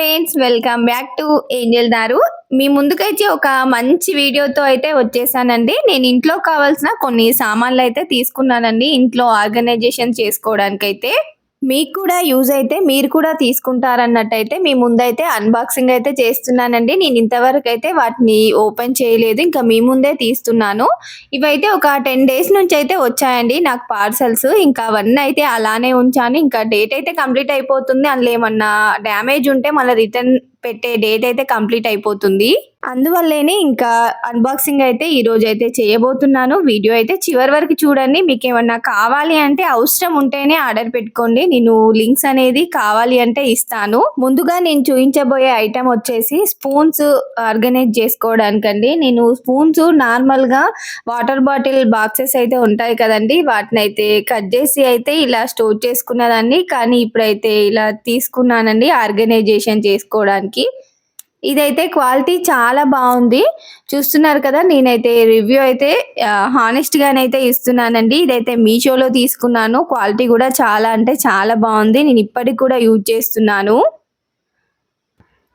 Friends welcome back to Angel దారు. మీ ముందుకైతే ఒక మంచి వీడియోతో అయితే వచ్చేసానండి. నేను ఇంట్లో కావాల్సిన కొన్ని సామాన్లు అయితే తీసుకున్నానండి ఇంట్లో ఆర్గనైజేషన్ చేసుకోవడానికి అయితే మీకు కూడా యూజ్ అయితే మీరు కూడా తీసుకుంటారన్నట్టయితే మీ ముందైతే అన్బాక్సింగ్ అయితే చేస్తున్నానండి. నేను ఇంతవరకు అయితే వాటిని ఓపెన్ చేయలేదు. ఇంకా మీ ముందే తీస్తున్నాను. ఇవైతే ఒక టెన్ డేస్ నుంచి అయితే వచ్చాయండి నాకు పార్సల్స్ ఇంకా అవన్నీ అయితే అలానే ఉంచాను. ఇంకా డేట్ అయితే కంప్లీట్ అయిపోతుంది. అందులో ఏమన్నా డ్యామేజ్ ఉంటే మళ్ళీ రిటర్న్ పెట్టే డేట్ అయితే కంప్లీట్ అయిపోతుంది. అందువల్లనే ఇంకా అన్బాక్సింగ్ అయితే ఈ రోజు అయితే చేయబోతున్నాను. వీడియో అయితే చివరి వరకు చూడండి. మీకు ఏమన్నా కావాలి అంటే అవసరం ఉంటేనే ఆర్డర్ పెట్టుకోండి. నేను లింక్స్ అనేది కావాలి అంటే ఇస్తాను. ముందుగా నేను చూపించబోయే ఐటమ్ వచ్చేసి స్పూన్స్ ఆర్గనైజ్ చేసుకోవడానికండి. నేను స్పూన్స్ నార్మల్గా వాటర్ బాటిల్ బాక్సెస్ అయితే ఉంటాయి కదండి. వాటిని అయితే కట్ చేసి అయితే ఇలా స్టోర్ చేసుకున్నదాన్ని కానీ ఇప్పుడైతే ఇలా తీసుకున్నానండి. ఆర్గనైజేషన్ చేసుకోవడానికి. ఇదైతే క్వాలిటీ చాలా బాగుంది. చూస్తున్నారు కదా నేనైతే రివ్యూ అయితే హానెస్ట్గానైతే ఇస్తున్నానండి. ఇదైతే మీషోలో తీసుకున్నాను. క్వాలిటీ కూడా చాలా అంటే చాలా బాగుంది. నేను ఇప్పటికి కూడా యూజ్ చేస్తున్నాను.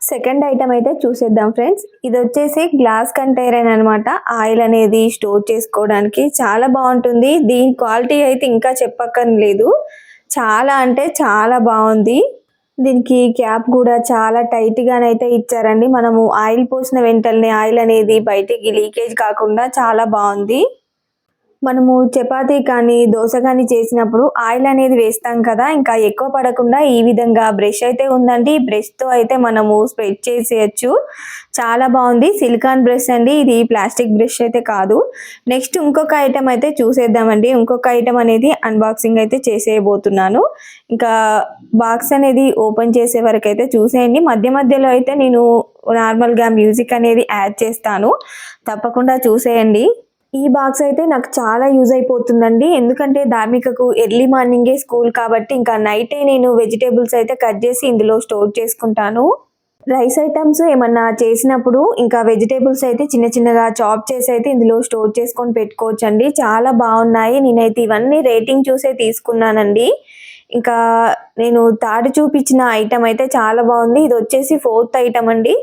సెకండ్ ఐటమ్ అయితే చూసేద్దాం ఫ్రెండ్స్. ఇది వచ్చేసి గ్లాస్ కంటైనర్ అనమాట ఆయిల్ అనేది స్టోర్ చేసుకోవడానికి చాలా బాగుంటుంది. దీని క్వాలిటీ అయితే ఇంకా చెప్పక్కర్లేదు. చాలా అంటే చాలా బాగుంది. దీనికి క్యాప్ కూడా చాలా టైట్ గానైతే ఇచ్చారండి. మనము ఆయిల్ పోసిన వెంటనే ఆయిల్ అనేది బయటికి లీకేజ్ కాకుండా చాలా బాగుంది. మనము చపాతీ కానీ దోశ కానీ చేసినప్పుడు ఆయిల్ అనేది వేస్తాం కదా. ఇంకా ఎక్కువ పడకుండా ఈ విధంగా బ్రష్ అయితే ఉందండి. ఈ బ్రష్తో అయితే మనము స్ప్రెడ్ చేసేయచ్చు. చాలా బాగుంది. సిలికాన్ బ్రష్ అండి. ఇది ప్లాస్టిక్ బ్రష్ అయితే కాదు. నెక్స్ట్ ఇంకొక ఐటెం అయితే చూసేద్దామండి. ఇంకొక ఐటమ్ అనేది అన్బాక్సింగ్ అయితే చేసేయబోతున్నాను. ఇంకా బాక్స్ అనేది ఓపెన్ చేసే వరకు అయితే చూసేయండి. మధ్య మధ్యలో అయితే నేను నార్మల్గా మ్యూజిక్ అనేది యాడ్ చేస్తాను. తప్పకుండా చూసేయండి. ఈ బాక్స్ అయితే నాకు చాలా యూజ్ అయిపోతుందండి. ఎందుకంటే ధార్మికకు ఎర్లీ మార్నింగే స్కూల్ కాబట్టి ఇంకా నైటే నేను వెజిటేబుల్స్ అయితే కట్ చేసి ఇందులో స్టోర్ చేసుకుంటాను. రైస్ ఐటమ్స్ ఏమన్నా చేసినప్పుడు ఇంకా వెజిటేబుల్స్ అయితే చిన్న చిన్నగా చాప్ చేసి అయితే ఇందులో స్టోర్ చేసుకొని పెట్టుకోవచ్చండి. చాలా బాగున్నాయి. నేనైతే ఇవన్నీ రేటింగ్ చూసే తీసుకున్నానండి. ఇంకా నేను తాడు చూపించిన ఐటమ్ అయితే చాలా బాగుంది. ఇది వచ్చేసి ఫోర్త్ ఐటమ్ అండి.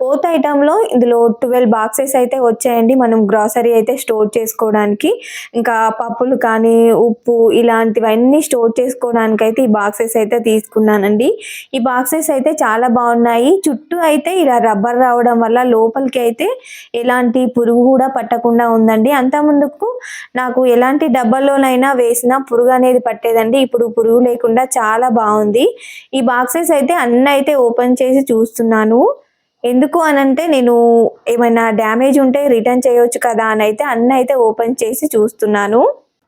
ఫోర్త్ ఐటమ్లో ఇందులో ట్వెల్వ్ బాక్సెస్ అయితే వచ్చాయండి. మనం గ్రాసరీ అయితే స్టోర్ చేసుకోవడానికి. ఇంకా పప్పులు కానీ ఉప్పు ఇలాంటివన్నీ స్టోర్ చేసుకోవడానికి అయితే ఈ బాక్సెస్ అయితే తీసుకున్నానండి. ఈ బాక్సెస్ అయితే చాలా బాగున్నాయి. చుట్టూ అయితే ఇలా రబ్బర్ రావడం వల్ల లోపలికి అయితే ఎలాంటి పురుగు కూడా పట్టకుండా ఉందండి. అంత ముందుకు నాకు ఎలాంటి డబ్బాల్లోనైనా వేసిన పురుగు అనేది పట్టేదండి. ఇప్పుడు పురుగు లేకుండా చాలా బాగుంది. ఈ బాక్సెస్ అయితే అన్నీ అయితే ఓపెన్ చేసి చూస్తున్నాను. ఎందుకు అని అంటే నేను ఏమైనా డ్యామేజ్ ఉంటే రిటర్న్ చేయొచ్చు కదా అని అయితే అన్నీ అయితే ఓపెన్ చేసి చూస్తున్నాను.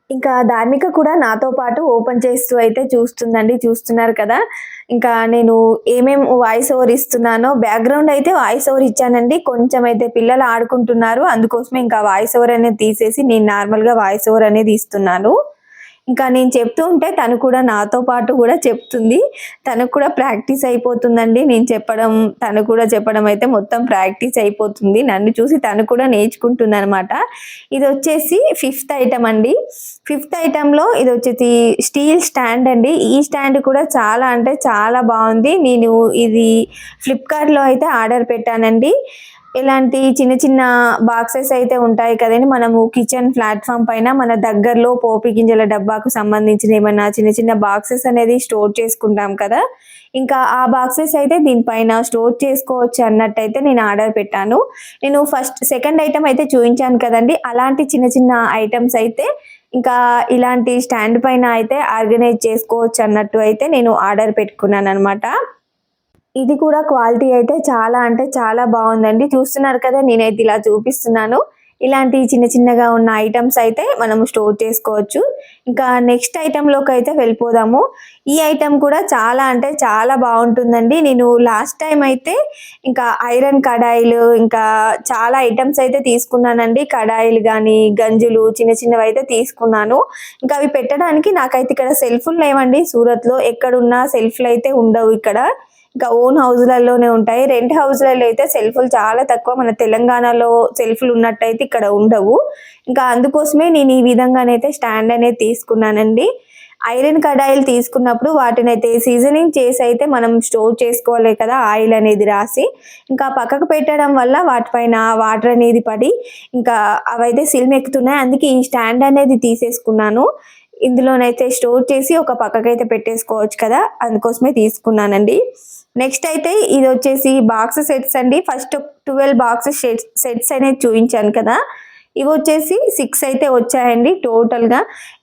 ఇంకా ధార్మిక కూడా నాతో పాటు ఓపెన్ చేస్తూ అయితే చూస్తుందండి చూస్తున్నారు కదా. ఇంకా నేను ఏమేం వాయిస్ ఓవర్ ఇస్తున్నానో బ్యాక్గ్రౌండ్ అయితే వాయిస్ ఓవర్ ఇచ్చానండి. కొంచెం అయితే పిల్లలు ఆడుకుంటున్నారు అందుకోసమే ఇంకా వాయిస్ ఓవర్ అనేది తీసేసి నేను నార్మల్గా వాయిస్ ఓవర్ అనేది ఇస్తున్నాను. ఇంకా నేను చెప్తూ ఉంటే తను కూడా నాతో పాటు కూడా చెప్తుంది. తనకు కూడా ప్రాక్టీస్ అయిపోతుందండి. నేను చెప్పడం తను కూడా చెప్పడం అయితే మొత్తం ప్రాక్టీస్ అయిపోతుంది. నన్ను చూసి తను కూడా నేర్చుకుంటుంది అనమాట ఇది వచ్చేసి ఫిఫ్త్ ఐటమ్ అండి. ఫిఫ్త్ ఐటెంలో ఇది వచ్చేసి స్టీల్ స్టాండ్ అండి. ఈ స్టాండ్ కూడా చాలా అంటే చాలా బాగుంది. నేను ఇది ఫ్లిప్కార్ట్లో అయితే ఆర్డర్ పెట్టానండి. ఇలాంటి చిన్న చిన్న బాక్సెస్ అయితే ఉంటాయి కదండి. మనము కిచెన్ ప్లాట్ఫామ్ పైన మన దగ్గరలో పోపి గింజల డబ్బాకు సంబంధించిన ఏమైనా చిన్న చిన్న బాక్సెస్ అనేది స్టోర్ చేసుకుంటాం కదా. ఇంకా ఆ బాక్సెస్ అయితే దీనిపైన స్టోర్ చేసుకోవచ్చు అన్నట్టయితే నేను ఆర్డర్ పెట్టాను. నేను ఫస్ట్ సెకండ్ ఐటమ్ అయితే చూపించాను కదండి. అలాంటి చిన్న చిన్న ఐటమ్స్ అయితే ఇంకా ఇలాంటి స్టాండ్ పైన అయితే ఆర్గనైజ్ చేసుకోవచ్చు అన్నట్టు అయితే నేను ఆర్డర్ పెట్టుకున్నాను అనమాట ఇది కూడా క్వాలిటీ అయితే చాలా అంటే చాలా బాగుందండి. చూస్తున్నారు కదా నేనైతే ఇలా చూపిస్తున్నాను. ఇలాంటి చిన్న చిన్నగా ఉన్న ఐటమ్స్ అయితే మనము స్టోర్ చేసుకోవచ్చు. ఇంకా నెక్స్ట్ ఐటెంలోకి అయితే వెళ్ళిపోదాము. ఈ ఐటెం కూడా చాలా అంటే చాలా బాగుంటుందండి. నేను లాస్ట్ టైం అయితే ఇంకా ఐరన్ కడాయిలు ఇంకా చాలా ఐటమ్స్ అయితే తీసుకున్నానండి. కడాయిలు కానీ గంజులు చిన్న చిన్నవి అయితే తీసుకున్నాను. ఇంకా అవి పెట్టడానికి నాకైతే ఇక్కడ సెల్ఫులు లేవండి. సూరత్లో ఎక్కడున్నా సెల్ఫ్లు అయితే ఉండవు ఇక్కడ. ఇంకా ఓన్ హౌస్లలోనే ఉంటాయి. రెంట్ హౌస్లలో అయితే సెల్ఫ్లు చాలా తక్కువ. మన తెలంగాణలో సెల్ఫ్లు ఉన్నట్టయితే ఇక్కడ ఉండవు. ఇంకా అందుకోసమే నేను ఈ విధంగానైతే స్టాండ్ అనేది తీసుకున్నానండి. ఐరన్ కడాయిలు తీసుకున్నప్పుడు వాటిని అయితే సీజనింగ్ చేసి అయితే మనం స్టోర్ చేసుకోవాలి కదా ఆయిల్ అనేది రాసి. ఇంకా పక్కకు పెట్టడం వల్ల వాటిపైన వాటర్ అనేది పడి ఇంకా అవైతే సిల్మ్ ఎక్కుతున్నాయి. అందుకే ఈ స్టాండ్ అనేది తీసేసుకున్నాను. ఇందులోనైతే స్టోర్ చేసి ఒక పక్కకైతే పెట్టేసుకోవచ్చు కదా అందుకోసమే తీసుకున్నానండి. నెక్స్ట్ అయితే ఇది వచ్చేసి బాక్స్ సెట్స్ అండి. ఫస్ట్ ట్వెల్వ్ బాక్స్ సెట్స్ అనేది చూపించాను కదా. ఇవి వచ్చేసి సిక్స్ అయితే వచ్చాయండి టోటల్గా.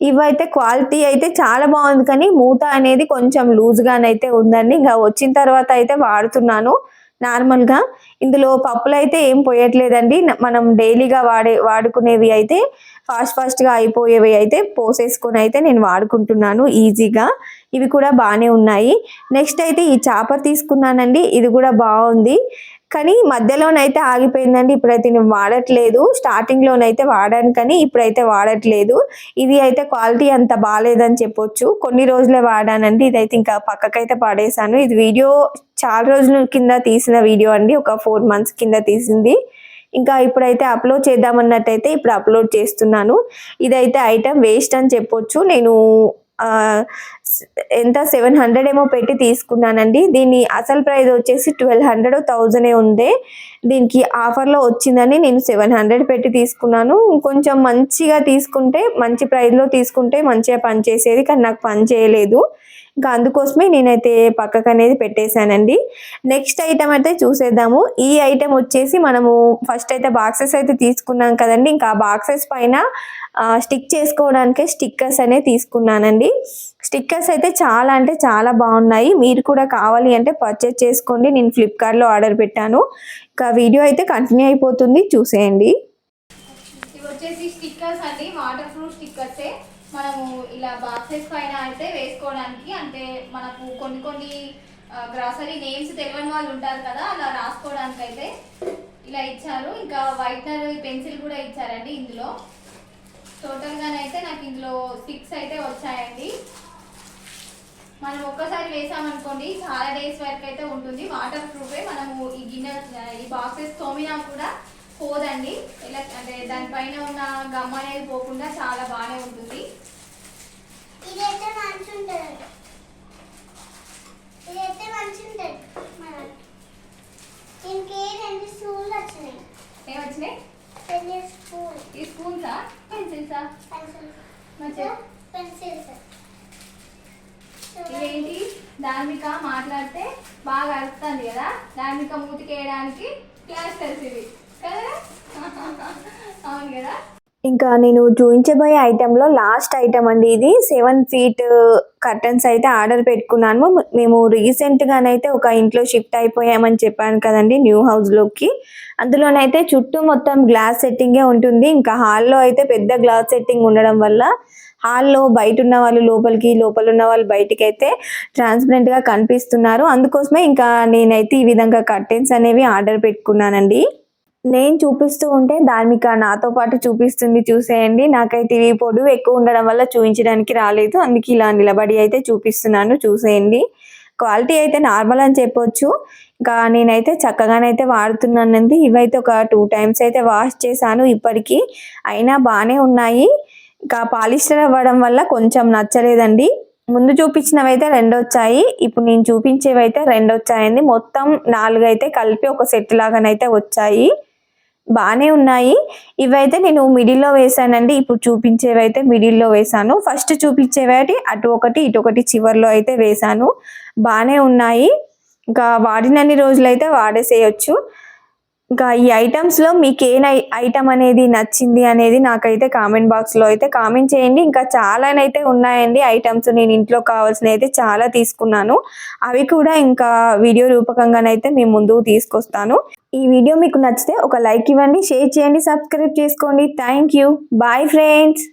ఇవైతే క్వాలిటీ అయితే చాలా బాగుంది కానీ మూత అనేది కొంచెం లూజ్గానైతే ఉందండి. ఇంకా వచ్చిన తర్వాత అయితే వాడుతున్నాను నార్మల్గా. ఇందులో పప్పులు అయితే ఏం పోయట్లేదండి. మనం డైలీగా వాడే వాడుకునేవి అయితే ఫాస్ట్ ఫాస్ట్గా అయిపోయేవి అయితే పోసేసుకొని అయితే నేను వాడుకుంటున్నాను ఈజీగా. ఇవి కూడా బాగానే ఉన్నాయి. నెక్స్ట్ అయితే ఈ చాపర్ తీసుకున్నానండి. ఇది కూడా బాగుంది. కానీ మధ్యలోనైతే ఆగిపోయిందండి. ఇప్పుడైతే నేను వాడట్లేదు. స్టార్టింగ్లోనైతే వాడాను కానీ ఇప్పుడైతే వాడట్లేదు. ఇది అయితే క్వాలిటీ అంత బాగాలేదని చెప్పొచ్చు. కొన్ని రోజులే వాడానండి. ఇదైతే ఇంకా పక్కకైతే పడేశాను. ఇది వీడియో చాలా రోజుల కింద తీసిన వీడియో అండి. ఒక ఫోర్ మంత్స్ కింద తీసింది. ఇంకా ఇప్పుడైతే అప్లోడ్ చేద్దామన్నట్టయితే ఇప్పుడు అప్లోడ్ చేస్తున్నాను. ఇదైతే ఐటమ్ వేస్ట్ అని చెప్పొచ్చు. నేను ఎంత? సెవెన్ హండ్రెడ్ ఏమో పెట్టి తీసుకున్నానండి. దీని అసలు ప్రైస్ వచ్చేసి ట్వెల్వ్ హండ్రెడ్ థౌజండ్ ఉంది దీనికి ఆఫర్లో వచ్చిందని నేను సెవెన్ హండ్రెడ్ పెట్టి తీసుకున్నాను. కొంచెం మంచిగా తీసుకుంటే మంచి ప్రైస్లో తీసుకుంటే మంచిగా పని చేసేది కానీ నాకు పని చేయలేదు. ఇంకా అందుకోసమే నేనైతే పక్కకు అనేది పెట్టేశానండి. నెక్స్ట్ ఐటమ్ అయితే చూసేద్దాము. ఈ ఐటమ్ వచ్చేసి మనము ఫస్ట్ అయితే బాక్సెస్ అయితే తీసుకున్నాం కదండి. ఇంకా ఆ బాక్సెస్ పైన స్టిక్ చేసుకోవడానికి స్టిక్కర్స్ అనే తీసుకున్నానండి. స్టిక్కర్స్ అయితే చాలా అంటే చాలా బాగున్నాయి. మీరు కూడా కావాలి అంటే పర్చేస్ చేసుకోండి. నేను ఫ్లిప్కార్ట్లో ఆర్డర్ పెట్టాను. ఇంకా వీడియో అయితే కంటిన్యూ అయిపోతుంది. చూసేయండి. వచ్చేసి స్టిక్కర్స్ అండి. వాటర్ ప్రూఫ్ మనము ఇలా బాక్సెస్ పైన అయితే వేసుకోవడానికి అంటే మనకు కొన్ని కొన్ని గ్రాసరీ నేమ్స్ తెలియని వాళ్ళు ఉంటారు కదా అలా రాసుకోవడానికి అయితే ఇలా ఇచ్చారు. ఇంకా వైట్నర్ పెన్సిల్ కూడా ఇచ్చారండి ఇందులో. టోటల్గానైతే నాకు ఇందులో సిక్స్ అయితే వచ్చాయండి. మనం ఒక్కసారి వేసామనుకోండి చాలా డేస్ వరకు అయితే ఉంటుంది. వాటర్ ప్రూఫే మనము ఈ గిన్నె ఈ బాక్సెస్ తోమినా కూడా పోదండి. ఇలా అంటే దానిపైన ఉన్న గమ్ అనేది పోకుండా చాలా బాగానే ఉంటుంది. ఇదైతే మంచి ఉంటుంది ఇదైతే మంచి ఉంటుంది మనకి. దీనికి రెండు స్పూన్లు వచ్చినాయి. ఏమొచ్చినాయి స్పూన్ ఈ స్పూన్సా? పెన్సిల్సా? పెన్సిల్స్. ఇదేంటి? ధార్మిక మాట్లాడితే బాగా అరుస్తుంది కదా? ధార్మిక మూతికేయడానికి ప్లాస్టర్స్ ఇవి కదా? అవును కదా? ఇంకా నేను చూపించబోయే ఐటెంలో లాస్ట్ ఐటమ్ అండి ఇది. సెవెన్ ఫీట్ కర్టన్స్ అయితే ఆర్డర్ పెట్టుకున్నాను మేము రీసెంట్గానైతే ఒక ఇంట్లో షిఫ్ట్ అయిపోయామని చెప్పాను కదండి న్యూ హౌస్లోకి అందులోనైతే చుట్టూ మొత్తం గ్లాస్ సెట్టింగే ఉంటుంది. ఇంకా హాల్లో అయితే పెద్ద గ్లాస్ సెట్టింగ్ ఉండడం వల్ల హాల్లో బయట ఉన్న వాళ్ళు లోపలికి లోపల ఉన్న వాళ్ళు బయటికి అయితే ట్రాన్స్పరెంట్గా కనిపిస్తున్నారు. అందుకోసమే ఇంకా నేనైతే ఈ విధంగా కర్టెన్స్ అనేవి ఆర్డర్ పెట్టుకున్నానండి. నేను చూపిస్తూ ఉంటే ధార్మిక నాతో పాటు చూపిస్తుంది చూసేయండి. నాకైతే ఇవి పొడవు ఎక్కువ ఉండడం వల్ల చూపించడానికి రాలేదు. అందుకే ఇలా నిలబడి అయితే చూపిస్తున్నాను. చూసేయండి. క్వాలిటీ అయితే నార్మల్ అని చెప్పొచ్చు. ఇంకా నేనైతే చక్కగానైతే వాడుతున్నానండి. ఇవైతే ఒక టూ టైమ్స్ అయితే వాష్ చేశాను ఇప్పటికీ. అయినా బాగానే ఉన్నాయి. ఇంకా పాలిస్టర్ అవ్వడం వల్ల కొంచెం నచ్చలేదండి. ముందు చూపించినవి అయితే రెండు వచ్చాయి ఇప్పుడు నేను చూపించేవి అయితే రెండు వచ్చాయండి మొత్తం నాలుగు అయితే కలిపి ఒక సెట్ లాగానైతే వచ్చాయి. బాగానే ఉన్నాయి. ఇవైతే నేను మిడిల్లో వేసానండి ఇప్పుడు చూపించేవి అయితే మిడిల్లో వేసాను ఫస్ట్ చూపించేవి అటు ఒకటి ఇటు ఒకటి చివర్లో అయితే వేసాను బాగానే ఉన్నాయి. ఇంకా వాడినన్ని రోజులు అయితే వాడేసేయచ్చు. ఇంకా ఈ ఐటమ్స్లో మీకు ఏ ఐటమ్ అనేది నచ్చింది అనేది నాకైతే కామెంట్ బాక్స్లో అయితే కామెంట్ చేయండి. ఇంకా చాలానైతే ఉన్నాయండి ఐటమ్స్. నేను ఇంట్లో కావాల్సిన అయితే చాలా తీసుకున్నాను. అవి కూడా ఇంకా వీడియో రూపకంగానైతే మేము ముందుకు తీసుకొస్తాను. ఈ వీడియో మీకు నచ్చితే ఒక లైక్ ఇవ్వండి షేర్ చేయండి సబ్స్క్రైబ్ చేసుకోండి. Thank you bye friends